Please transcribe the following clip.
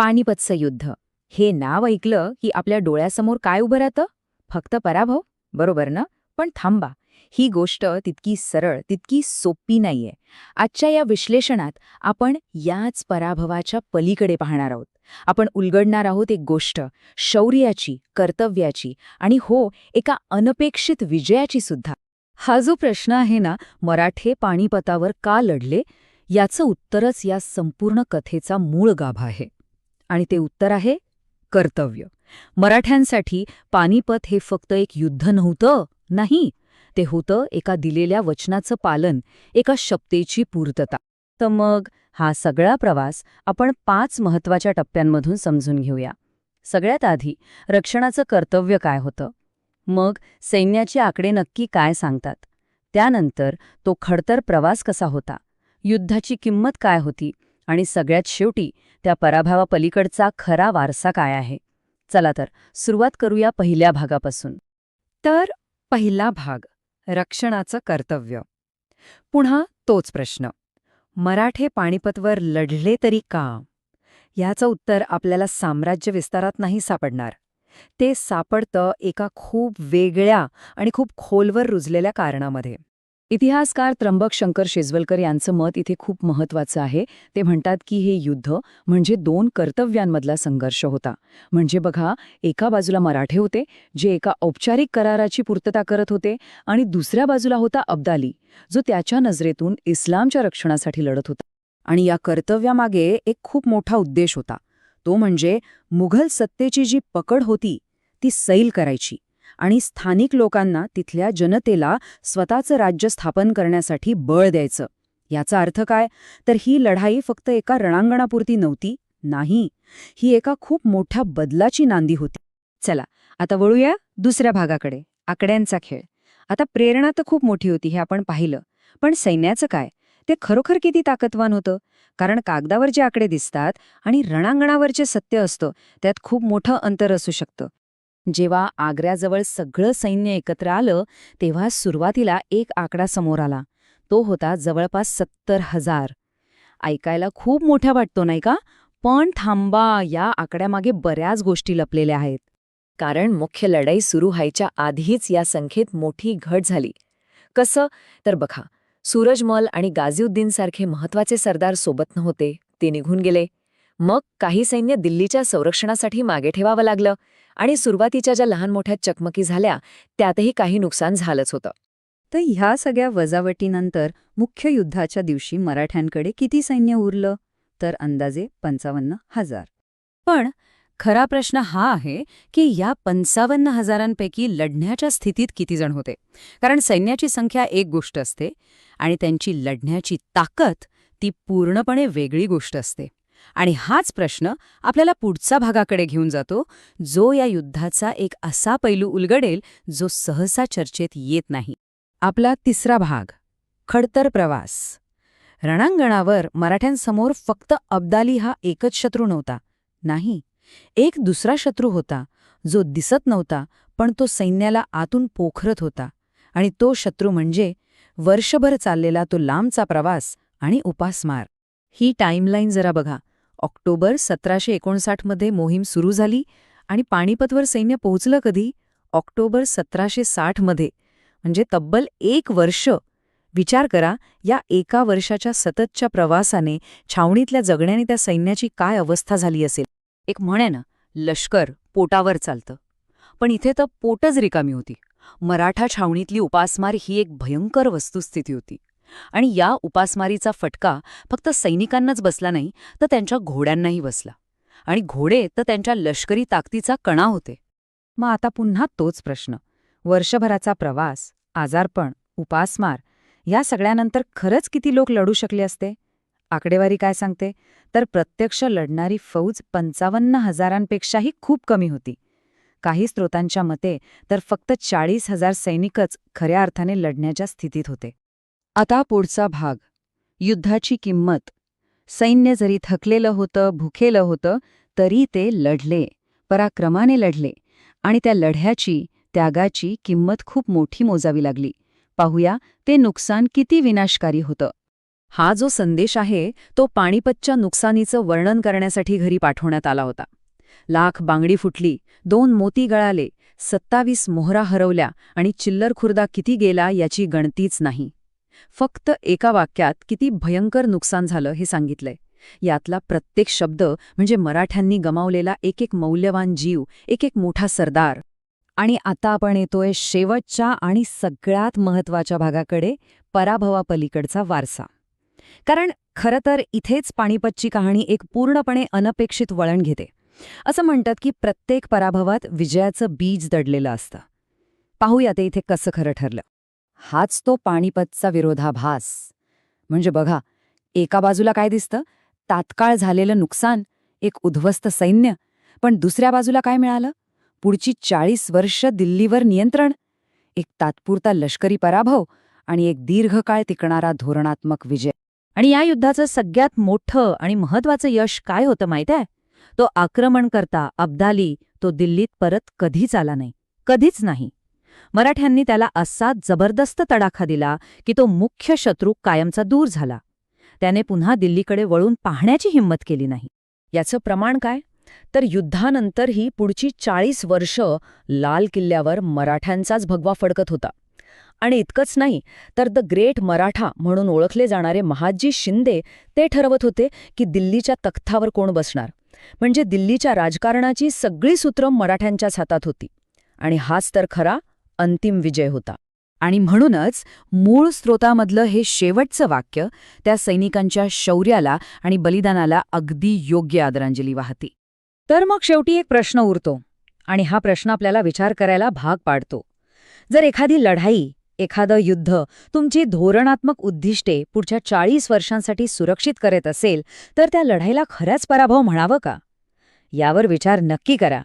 पानिपतचं युद्ध. हे नाव ऐकलं की आपल्या डोळ्यासमोर काय उभं राहतं? फक्त पराभव? बरोबर ना? पण थांबा. ही गोष्ट तितकी सरळ तितकी सोपी नाहीये. आजच्या या विश्लेषणात आपण याच पराभवाच्या पलीकडे पाहणार आहोत. आपण उलगडणार आहोत एक गोष्ट शौर्याची कर्तव्याची आणि हो एका अनपेक्षित विजयाची सुद्धा. हा जो प्रश्न आहे ना मराठे पाणीपतावर का लढले? याचं उत्तरच या संपूर्ण कथेचा मूळ गाभा आहे. आणि ते उत्तर आहे कर्तव्य. मराठ्यांसाठी पानिपत हे फक्त एक युद्ध नव्हतं नाही. ते होतं एका दिलेल्या वचनाचं पालन एका शब्देची पूर्तता. तर मग हा सगळा प्रवास आपण पाच महत्त्वाच्या टप्प्यांमधून समजून घेऊया. सगळ्यात आधी रक्षणाचं कर्तव्य काय होतं? मग सैन्याचे आकडे नक्की काय सांगतात? त्यानंतर तो खडतर प्रवास कसा होता? युद्धाची किंमत काय होती? आणि सगळ्यात शेवटी त्या पराभवापलीकडचा खरा वारसा काय आहे? चला तर सुरुवात करूया पहिल्या भागापासून. तर पहिला भाग रक्षणाचं कर्तव्य. पुन्हा तोच प्रश्न. मराठे पाणीपतवर लढले तरी का? याचं उत्तर आपल्याला साम्राज्य विस्तारात नाही सापडणार. ते सापडतं एका खूप वेगळ्या आणि खूप खोलवर रुजलेल्या कारणामध्ये. इतिहासकार त्र्यंबक शंकर शेजवलकर यांचं मत इथे खूप महत्वाचं आहे. ते म्हणतात की हे युद्ध म्हणजे दोन कर्तव्यांमधला संघर्ष होता. म्हणजे बघा एका बाजूला मराठे होते जे एका औपचारिक कराराची पूर्तता करत होते आणि दुसऱ्या बाजूला होता अब्दाली जो त्याच्या नजरेतून इस्लामच्या रक्षणासाठी लढत होता. आणि या कर्तव्यामागे एक खूप मोठा उद्देश होता. तो म्हणजे मुघल सत्तेची जी पकड होती ती सैल करायची. आणि स्थानिक लोकांना तिथल्या जनतेला स्वतःचं राज्य स्थापन करण्यासाठी बळ द्यायचं. याचा अर्थ काय? तर ही लढाई फक्त एका रणांगणापुरती नव्हती नाही. ही एका खूप मोठ्या बदलाची नांदी होती. चला आता वळूया दुसऱ्या भागाकडे. आकड्यांचा खेळ. आता प्रेरणा तर खूप मोठी होती हे आपण पाहिलं. पण सैन्याचं काय? ते खरोखर किती ताकदवान होतं? कारण कागदावर जे आकडे दिसतात आणि रणांगणावर जे सत्य असतं त्यात खूप मोठं अंतर असू शकतं. जेव्हा आग्र्याजवळ सगळं सैन्य एकत्र आलं तेव्हा सुरुवातीला एक आकडा समोर आला. तो होता जवळपास सत्तर हजार. ऐकायला खूप मोठा वाटतो नाही का? पण थांबा या आकड्यामागे बऱ्याच गोष्टी लपलेल्या आहेत. कारण मुख्य लढाई सुरू व्हायच्या आधीच या संख्येत मोठी घट झाली. कसं? तर बघा सूरजमल आणि गाझीउद्दीनसारखे महत्त्वाचे सरदार सोबत नव्हते. ते निघून गेले. मग काही सैन्य दिल्लीच्या संरक्षणासाठी मागे ठेवावं लागलं आणि सुरुवातीच्या ज्या लहान मोठ्या चकमकी झाल्या त्यातही काही नुकसान झालंच होतं. तर ह्या सगळ्या वजावटीनंतर मुख्य युद्धाच्या दिवशी मराठ्यांकडे किती सैन्य उरलं? तर अंदाजे पंचावन्न हजार. पण खरा प्रश्न हा आहे की या पंचावन्न हजारांपैकी लढण्याच्या स्थितीत किती जण होते? कारण सैन्याची संख्या एक गोष्ट असते आणि त्यांची लढण्याची ताकद ती पूर्णपणे वेगळी गोष्ट असते. आणि हाच प्रश्न आपल्याला पुढचा भागाकडे घेऊन जातो जो या युद्धाचा एक असा पैलू उलगडेल जो सहसा चर्चेत येत नाही. आपला तिसरा भाग खडतर प्रवास. रणांगणावर मराठ्यांसमोर फक्त अब्दाली हा एकच शत्रू नव्हता. नाही एक दुसरा शत्रू होता जो दिसत नव्हता पण तो सैन्याला आतून पोखरत होता. आणि तो शत्रू म्हणजे वर्षभर चाललेला तो लांबचा प्रवास आणि उपासमार. ही टाईमलाईन जरा बघा. ऑक्टोबर सतराशे एकोणसाठमध्ये मोहीम सुरू झाली आणि पाणीपतवर सैन्य पोहोचलं कधी? ऑक्टोबर सतराशे साठमध्ये म्हणजे तब्बल एक वर्ष. विचार करा या एका वर्षाच्या सततच्या प्रवासाने छावणीतल्या जगण्याने त्या सैन्याची काय अवस्था झाली असेल? एक म्हणे ना लष्कर पोटावर चालतं. पण इथे तर पोटच रिकामी होती. मराठा छावणीतली उपासमार ही एक भयंकर वस्तुस्थिती होती. आणि या उपासमारीचा फटका फक्त सैनिकांनाच बसला नाही तर त्यांच्या घोड्यांनाही बसला. आणि घोडे तर त्यांच्या लष्करी ताकदीचा कणा होते. मग आता पुन्हा तोच प्रश्न. वर्षभराचा प्रवास आजारपण उपासमार या सगळ्यानंतर खरंच किती लोक लढू शकले असते? आकडेवारी काय सांगते? तर प्रत्यक्ष लढणारी फौज पंचावन्न हजारांपेक्षाही खूप कमी होती. काही स्रोतांच्या मते तर फक्त चाळीस हजार सैनिकच खऱ्या अर्थाने लढण्याच्या स्थितीत होते. आता पुढचा भाग. युद्धाची किंमत. सैन्य जरी थकलेलं होतं भुकेलं होतं तरी ते लढले. पराक्रमाने लढले. आणि त्या लढ्याची त्यागाची किंमत खूप मोठी मोजावी लागली. पाहूया ते नुकसान किती विनाशकारी होतं. हा जो संदेश आहे तो पाणीपतच्या नुकसानीचं वर्णन करण्यासाठी घरी पाठवण्यात आला होता. लाख बांगडी फुटली दोन मोती गळाले सत्तावीस मोहरा हरवल्या आणि चिल्लर खुर्दा किती गेला याची गणतीच नाही. फक्त एका वाक्यात किती भयंकर नुकसान झालं हे सांगितलंय. यातला प्रत्येक शब्द म्हणजे मराठ्यांनी गमावलेला एक एक मौल्यवान जीव एक एक मोठा सरदार. आणि आता आपण येतोय शेवटच्या आणि सगळ्यात महत्त्वाच्या भागाकडे पराभवापलीकडचा वारसा. कारण खरं तर इथेच पाणीपतची कहाणी एक पूर्णपणे अनपेक्षित वळण घेते. असं म्हणतात की प्रत्येक पराभवात विजयाचं बीज दडलेलं असतं. पाहूया ते इथे कसं खरं ठरलं. हाच तो पाणीपतचा विरोधाभास. म्हणजे बघा एका बाजूला काय दिसतं? तात्काळ झालेलं नुकसान एक उद्ध्वस्त सैन्य. पण दुसऱ्या बाजूला काय मिळालं? पुढची चाळीस वर्ष दिल्लीवर नियंत्रण. एक तात्पुरता लष्करी पराभव आणि एक दीर्घकाळ टिकणारा धोरणात्मक विजय. आणि या युद्धाचं सगळ्यात मोठं आणि महत्वाचं यश काय होतं माहितीये तो आक्रमणकर्ता अब्दाली तो दिल्लीत परत कधीच आला नाही. कधीच नाही. मराठ्यांनी त्याला असा जबरदस्त तडाखा दिला की तो मुख्य शत्रू कायमचा दूर झाला. त्याने पुन्हा दिल्लीकडे वळून पाहण्याची हिंमत केली नाही. याचं प्रमाण काय? तर युद्धानंतरही पुढची चाळीस वर्ष लाल किल्ल्यावर मराठ्यांचाच भगवा फडकत होता. आणि इतकंच नाही तर द ग्रेट मराठा म्हणून ओळखले जाणारे महाजी शिंदे ते ठरवत होते की दिल्लीच्या तख्तावर कोण बसणार. म्हणजे दिल्लीच्या राजकारणाची सगळी सूत्रं मराठ्यांच्याच हातात होती. आणि हाच तर खरा अंतिम विजय होता. आणि म्हणूनच मूळ स्रोतामधलं हे शेवटचं वाक्य त्या सैनिकांच्या शौर्याला आणि बलिदानाला अगदी योग्य आदरांजली वाहती. तर मग शेवटी एक प्रश्न उरतो आणि हा प्रश्न आपल्याला विचार करायला भाग पाडतो. जर एखादी लढाई एखादं युद्ध तुमची धोरणात्मक उद्दिष्टे पुढच्या चाळीस वर्षांसाठी सुरक्षित करत असेल तर त्या लढाईला खऱ्याच पराभव म्हणावं का? यावर विचार नक्की करा.